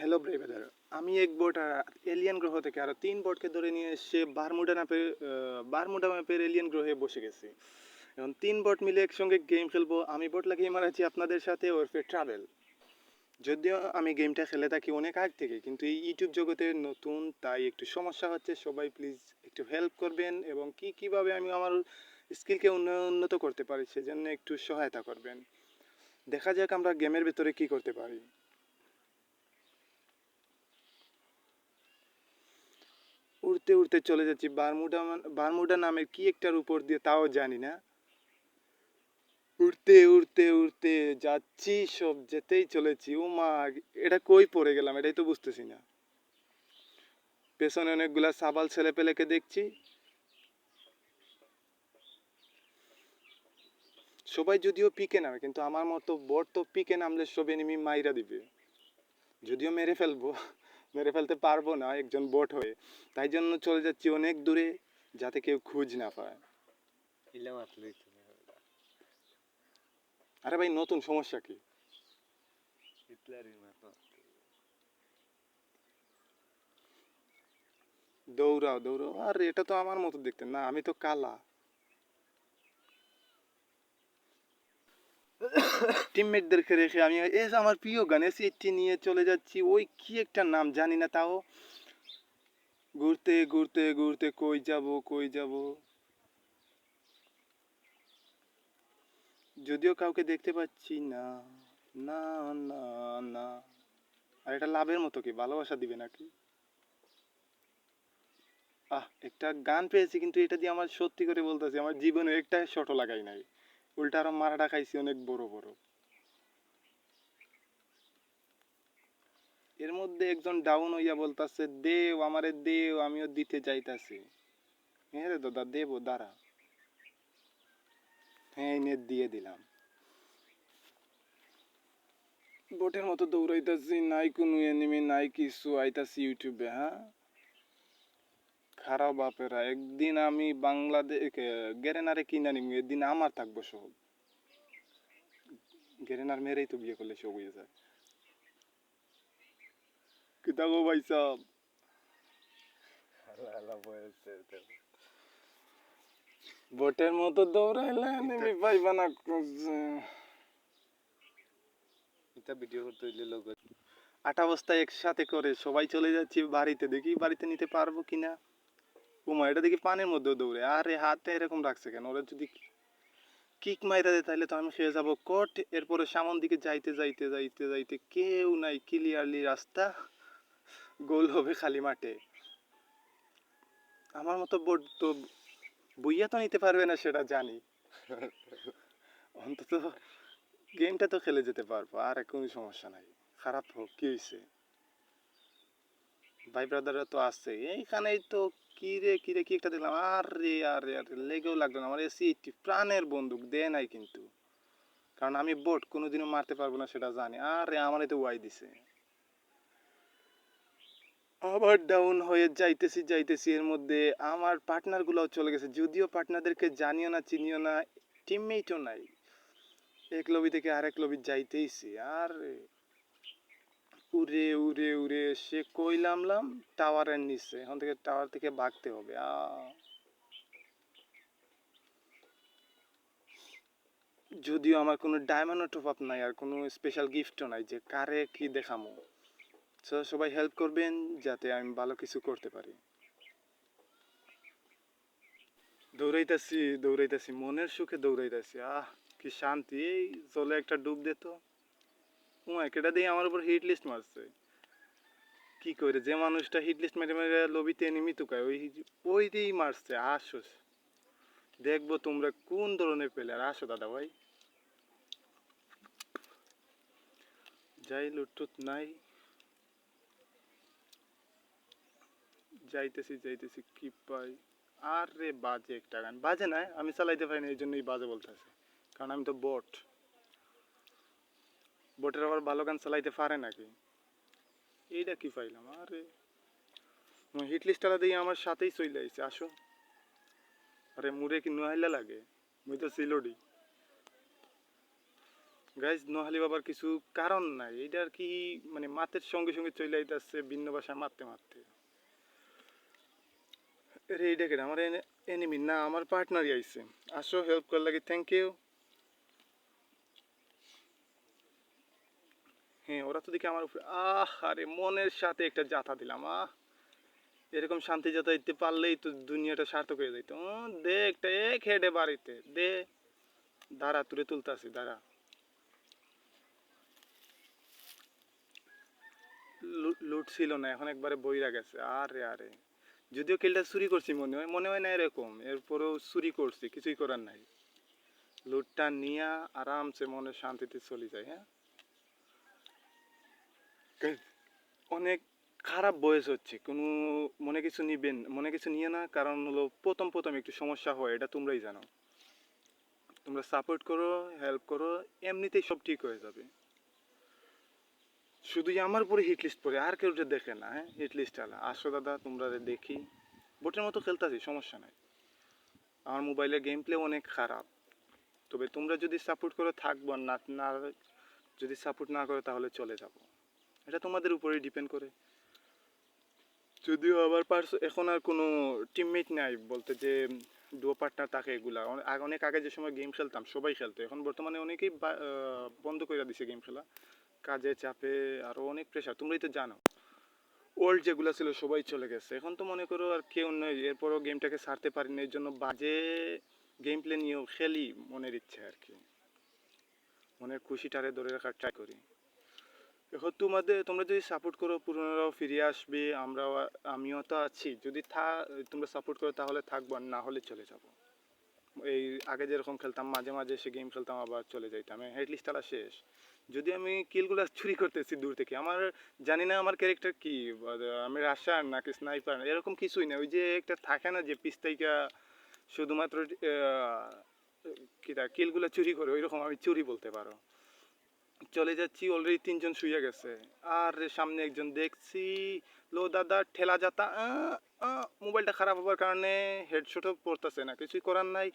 Hello ব্রেভেদার আমি এক boat alien গ্রহ থেকে আরও তিন বোটকে ধরে নিয়ে এসে বারমুডা ম্যাপের বারমুডা ম্যাপের এলিয়ান গ্রহে বসে গেছি। এখন তিন বোট মিলে একসঙ্গে গেম খেলব। আমি বোট লাগিয়ে মারাচ্ছি আপনাদের সাথে ওরফে ট্রাভেল যদিও আমি গেমটা খেলে থাকি অনেক আগ থেকে, কিন্তু এই ইউটিউব জগতে নতুন, তাই একটু সমস্যা হচ্ছে। সবাই প্লিজ একটু হেল্প করবেন এবং কি, কীভাবে আমি আমার স্কিলকে উন্নত করতে পারি, সেজন্য একটু সহায়তা করবেন। দেখা যাক আমরা গেমের ভেতরে কি করতে পারি। উড়তে উড়তে চলে যাচ্ছি। বারমুডা বারমুডা নামের কি একটার উপর দিয়ে তাও জানি না। উড়তে উড়তে উড়তে যাচ্ছি, সব যেতেই চলেছি। ও মা, এটা কই পড়ে গেলাম? এটাই তো বুঝতেছি না। পেছনে অনেকগুলা সাবাল ছেলে পেলেকে দেখছি। সবাই যদিও পিকে নামে, কিন্তু আমার মতো বট তো পিকে নামলে সব এনিমি মাইরা দিবে। যদিও মেরে ফেলব। মেরে ফেলতে পারব না একজন বট হয়ে। তাই জন্য চলে যাচ্ছি অনেক দূরে যাতে কেউ খুঁজ না পায়। আরে ভাই নতুন সমস্যা কি? দৌড়াও দৌড়াও। আর এটা তো আমার মতো দেখতে। না আমি তো কালা। টিমমেটদেরকে রেখে আমি এস আমার প্রিয় গান এসি এইটটি নিয়ে চলে যাচ্ছি। ওই কি একটা নাম জানি না তাও। ঘুরতে ঘুরতে ঘুরতে কই যাব কই যাব? যদিও কাউকে দেখতে পাচ্ছি না। না না না। আর এটা লাভের মতো কি? ভালোবাসা দিবে নাকি? আহ, একটা গান পেয়েছি কিন্তু এটা দিয়ে আমার সত্যি করে বলতেছি আমার জীবনে একটা শটও লাগাই নাই। উল্টা আরও মারাটা খাইছি, অনেক বড় বড়। এর মধ্যে একজন ডাউন হইয়া বলতাছে, দেও, আমারে দেও, আমিও দিতে যাইতাছি। হ্যাঁ রে দাদা, দেবো, দাঁড়া। হ্যাঁ নেট দিয়ে দিলাম। বোটের মতো দৌড়াইতাছি, নাই কোনো এনিমি নাই কিছু, আইতাছি ইউটিউবে হ্যাঁ? খারাপ বাপেরা, একদিন আমি বাংলাদেশ গেরেনারে কিনা নিম, একদিন আমার থাকব সব। গেরেনার মেরেই তো বিয়ে করলে সব হয়ে যায়। কিতা গো ভাই তো বোটের মতো দৌড়াইলে এনিমি পাইবা না এটা ভিডিও করতে হইলে লোক আটা বস্তায় একসাথে করে সবাই চলে যাচ্ছি বাড়িতে দেখি বাড়িতে নিতে পারব কিনা। উমা এটা দেখি পানির মধ্যেও দৌড়ে। আরে হাতে এরকম রাখছে কেন? ওরা যদি কিক মাইরা দেয় তাহলে তো আমি খেয়ে যাব কোট এরপরে সামন দিকে যাইতে যাইতে যাইতে যাইতে কেউ নাই ক্লিয়ারলি রাস্তা গোল হবে খালি মাঠে। আমার মতো বোর্ড তো বইয়া তো নিতে পারবে না, সেটা জানি। অন্তত গেমটা তো খেলে যেতে পারব, আর কোনো সমস্যা নাই। খারাপ হোক, কি হয়েছে ভাই ব্রাদাররা তো আসছে এইখানেই তো কি রে কি একটা দেখলাম? আর আর আর, লেগেও লাগল না। আমার এসি এইটটি প্রাণের বন্দুক, দেয় নাই কিন্তু। কারণ আমি বোট কোনোদিনও মারতে পারব না সেটা জানি। আর রে আমারই তো ওয়াই দিছে। আবার ডাউন হয়ে যাইতেছি যাইতেছি। এর মধ্যে আমার পার্টনার গুলাও চলে গেছে। যদিও পার্টনারদেরকে জানিও না, চিনিও না টিমমেটও নাই। এক লবি থেকে আরেক লবি যাইতেইছি। আর উড়ে উড়ে উড়ে সে কই নামলাম টাওয়ারের নিচে। এখন থেকে টাওয়ার থেকে ভাগতে হবে। আ। যদিও আমার কোনো ডায়মন্ড টপ আপ নাই আর কোনো স্পেশাল গিফটও নাই যে কারে কি দেখামো। So, সবাই হেল্প করবেন যাতে আমি ভালো কিছু করতে পারি। দৌড়াইতাছি দৌড়াইতাছি মনের সুখে দৌড়াইতাছি। আহ কি শান্তি। এই জলে একটা ডুব দে উমা কেটা দিয়ে আমার উপর হিট লিস্ট মারছে? কি করে যে মানুষটা হিট লিস্ট মেরে মেরে লবিতে এনিমি তুকায় ওই ওই দিয়েই মারছে আসো দেখব তোমরা কোন ধরনের প্লেয়ার আসো দাদা ভাই। যাই লুটটুট নাই। যাইতেছি যাইতেছি, কি পাই? আর বাজে একটা গান। বাজে না, আমি চালাইতে পারি না এই জন্যই বাজে বলতেছে। কারণ আমি তো বট বটের আবার ভালো গান চালাইতে পারে নাকি? এইটা কি পাইলাম? আরে হিট লিস্টটা দিয়ে আমার সাথেই চলে আইছে, আসো। আরে মুরে কি নুহাইলা লাগে? মুই তো সিলোডি গাইজ নোহালি বাবার কিছু কারণ নাই। এটার কি মানে মাতের সঙ্গে সঙ্গে চলে আইতাছে, ভিন্ন ভাষায় মারতে মারতে। রে এইটা কেন আমার এনিমি না, আমার পার্টনারই আইছে। আসো হেল্প করার লাগে থ্যাংক ইউ হ্যাঁ ওরা তো দেখি আমার উপরে আহ আরে মনের সাথে একটা জাথা দিলাম আহ। এরকম শান্তি যাতা দিতে পারলেই তো দুনিয়াটা সার্থক হয়ে উম, দে একটা এক হেডে বাড়িতে দে। দাঁড়া তুলে তুলতাছি দাঁড়া। লুট- ছিল না এখন একবারে বইরা গেছে আরে আরে। যদিও কিলটা চুরি করছি মনে হয় মনে হয় না এরকম এরপরেও চুরি করছি কিছুই করার নাই। লুটটা নিয়া আরামসে মনে শান্তিতে চলে যায় হ্যাঁ? অনেক খারাপ বয়স হচ্ছে, কোনো মনে কিছু নিবেন, মনে কিছু নিয়ে না, কারণ হলো প্রথম প্রথম একটু সমস্যা হয়, এটা তোমরাই জানো। তোমরা সাপোর্ট করো হেল্প করো, এমনিতেই সব ঠিক হয়ে যাবে। শুধু আমার উপরে হিট লিস্ট পড়ে, আর কেউ দেখে না হ্যাঁ? হিট লিস্ট আলা। আসো দাদা, তোমরা দেখি। বোটের মতো খেলতেছি, সমস্যা নাই। আমার মোবাইলের গেম প্লে অনেক খারাপ। তবে তোমরা যদি সাপোর্ট করো থাকব, না না, যদি সাপোর্ট না করো তাহলে চলে যাব। এটা তোমাদের উপরেই ডিপেন্ড করে। যদিও আবার পার্স এখন আর কোনো টিমমেট নাই বলতে যে ডুয়ো পার্টনার থাকে এগুলা। অনেক আগে যে সময় গেম খেলতাম, সবাই খেলতো। এখন বর্তমানে অনেকেই বন্ধ করে দিছে গেম খেলা। কাজে চাপে আরও অনেক প্রেশার তোমরাই তো জানো। ওল্ড যেগুলো ছিল, সবাই চলে গেছে। এখন তো মনে করো আর কেউ নয় এরপরও গেমটাকে ছাড়তে পারি না এর জন্য বাজে গেম প্লে নিয়েও খেলি মনের ইচ্ছে আর কি। মনের খুশিটারে ধরে রাখার ট্রাই করি। এখন তোমাদের, তোমরা যদি সাপোর্ট করো, পুরনোরাও ফিরে আসবে, আমরাও, আমিও তো আছি। যদি থা, তোমরা সাপোর্ট করো, তাহলে থাকব, আর না হলে চলে যাব। এই, আগে যেরকম খেলতাম, মাঝে মাঝে এসে গেম খেলতাম, আবার চলে যাইতাম। হেডলিস্ট তারা শেষ। যদি আমি কিলগুলো চুরি করতেছি দূর থেকে, আমার, জানি না আমার ক্যারেক্টার কি আমি রাশার নাকি স্নাইপার এরকম কিছুই না। ওই যে একটা থাকে না যে পিস্তাইকা শুধুমাত্র কিটা কিলগুলো চুরি করে ওই রকম আমি চুরি বলতে পারো। চলে যাচ্ছি অলরেডি তিনজন শুয়ে গেছে। আর সামনে একজন দেখছি, লো দাদা, ঠেলা যাতা মোবাইলটা খারাপ হওয়ার কারণে হেডশটও পড়তেছে না, কিছুই করার নাই।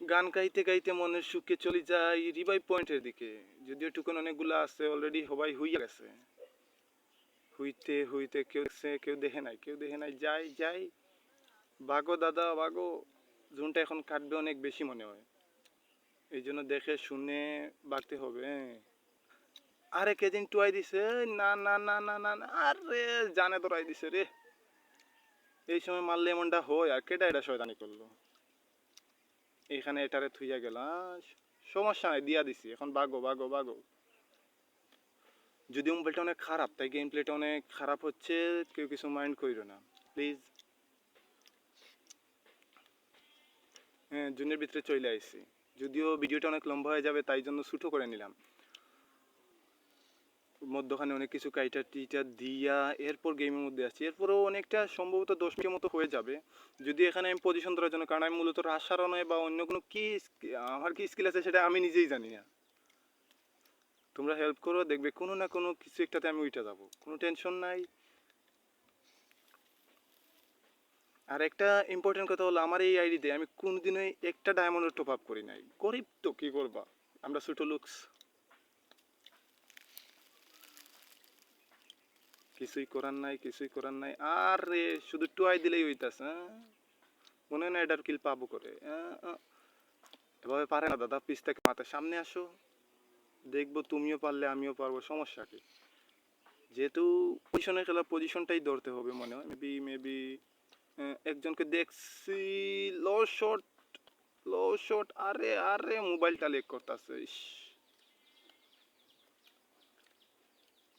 গান গাইতে গাইতে মনের সুখে চলে যাই রিভাই পয়েন্টের দিকে। যদিও টুকন অনেকগুলো আছে অলরেডি সবাই হইয়া গেছে। হইতে হইতে কেউ কেউ দেখে নাই, কেউ দেখে নাই, যাই যাই। বাগো দাদা বাগো জোনটা এখন কাটবে অনেক বেশি মনে হয়। এই জন্য দেখে শুনে বাড়তে হবে আরে কেদিন টুয়াই দিছে না না না না না না, আরে জানে তোরাই দিছে রে। এই সময় মারলে এমনটা হয়, আর কেটা এটা শয়তানি করল? এখানে এটারে থুইয়া গেলাম, সমস্যা নাই, দিয়া দিছি, এখন বাগো বাগো বাগো। যদিও মোবাইলটা অনেক খারাপ, তাই গেম প্লেটা অনেক খারাপ হচ্ছে, কেউ কিছু মাইন্ড করিও না প্লিজ হ্যাঁ জুনের ভিতরে চলে আইছি। যদিও ভিডিওটা অনেক লম্বা হয়ে যাবে, তাই জন্য ছোটো করে নিলাম। মধ্যখানে অনেক কিছু কাইটা টিটা দিয়া, এরপর গেমের মধ্যে আসছি। এরপরও অনেকটা সম্ভবত দশ মিনিটের মতো হয়ে যাবে। যদি এখানে আমি পজিশন ধরার জন্য, কারণ আমি মূলত রাশারও নয় বা অন্য কোনো কি আমার কি স্কিল আছে সেটা আমি নিজেই জানি না। তোমরা হেল্প করো, দেখবে কোনো না কোনো কিছু একটাতে আমি উইটা যাব। কোনো টেনশন নাই। আর একটা ইম্পর্টেন্ট কথা হলো আমার এই আইডিতে আমি কোনোদিনই একটা ডায়মন্ডের টপ আপ করি নাই। গরিব তো কি করবা? আমরা ছোটো লুকস কিছুই করার নাই কিছুই করার নাই। আর রে শুধু টুয়াই দিলেই হইতাছে হ্যাঁ? মনে হয় না এটার কিল পাবো করে আহ, আহ। এভাবে পারে না দাদা পিস থেকে মাথার সামনে আসো। দেখব তুমিও পারলে আমিও পারব। সমস্যা কি? যেহেতু পজিশনে খেলা পজিশনটাই ধরতে হবে মনে হয়। মেবি মেবি একজনকে দেখছি লো শট লো শট আরে আরে, মোবাইলটা লেক করতেছে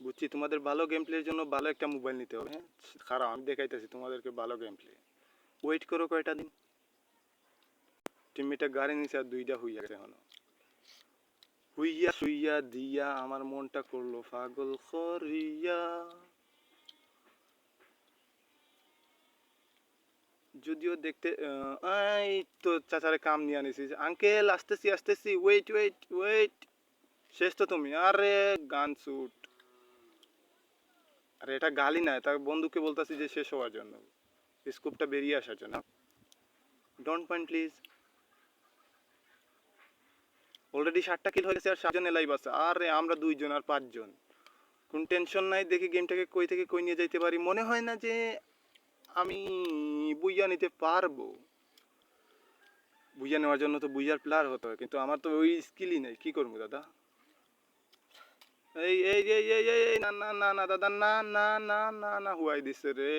বুঝছি, তোমাদের ভালো গেম প্লের জন্য ভালো একটা মোবাইল নিতে হবে হ্যাঁ? খারাপ, আমি দেখাইতেছি তোমাদেরকে ভালো গেম প্লে ওয়েট করো কয়টা দিন। টিমমেটটা গাড়ি নিছে আর দুইটা হইয়া গেছে এখনও। হুইয়া, শুইয়া, দিয়া, আমার মনটা করল পাগল করিয়া। যদিও দেখতে এই তো চাচারে কাম নিয়ে আনিছি। আঙ্কেল, আসতেছি আসতেছি। ওয়েট ওয়েট ওয়েট শেষ তো তুমি। আরে, গান শুট। আরে, এটা গালি না, এটা বন্ধুকে বলতেছি যে শেষ হওয়ার জন্য। স্কোপটা বেরিয়ে আসার জন্য। ডোন্ট পয়েন্ট প্লিজ অলরেডি ষাটটা কিল হয়ে গেছে আর সাতজন লাইভ আছে। আরে, আমরা দুইজন আর পাঁচজন। কোন টেনশন নাই, দেখি গেমটাকে কই থেকে কই নিয়ে যাইতে পারি। মনে হয় না যে আমি বুইয়া নিতে পারব। বুইয়া নেওয়ার জন্য তো বুঝার প্লেয়ার হতে হয়, কিন্তু আমার তো ওই স্কিলই নেই। কি করব দাদা? এই এই এই এই এই না না না না, দাদা না না না না না, হুয়াই দিছে রে।